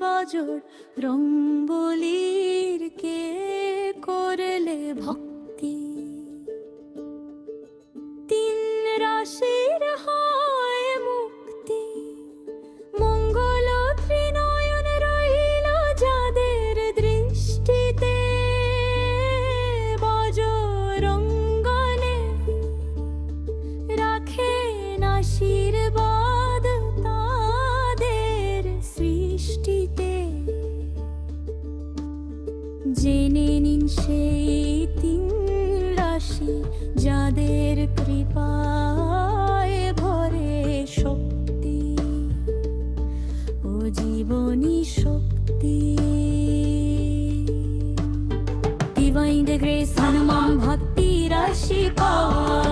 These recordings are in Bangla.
বজর রঙ্গলির কে করলে ভক্তি? তিন রাশির হয় মুক্তি। মঙ্গল ত্রিনয়ন রইল যাদের দৃষ্টিতে। বজরঙ্গনে রাখেন আশীর্বাদ। জেনে নিন সেই তিন রাশি যাদের কৃপায় ভরে শক্তি। ও জীবনী শক্তি। Divine grace, হনুমান ভক্তি, রাশি পাওয়া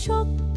শক্তি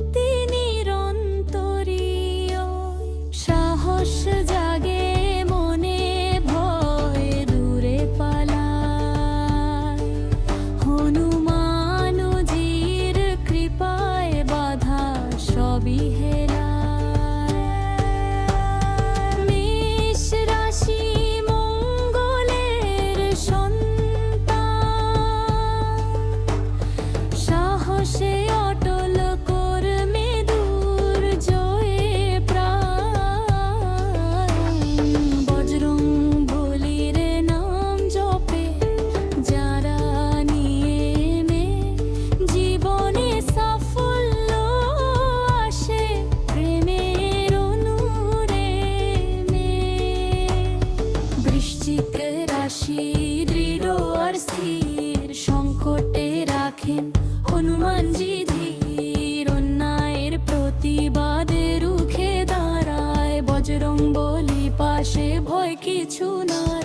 রাশি দৃঢ় আর স্থির সংকটে রাখেন হনুমানজি ধীর। অন্যায়ের প্রতিবাদে রুখে দাঁড়ায় বজরং বলি পাশে ভয় কিছু না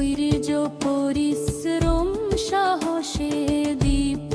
ধৈর্য পরিশ্রম সাহসে দীপ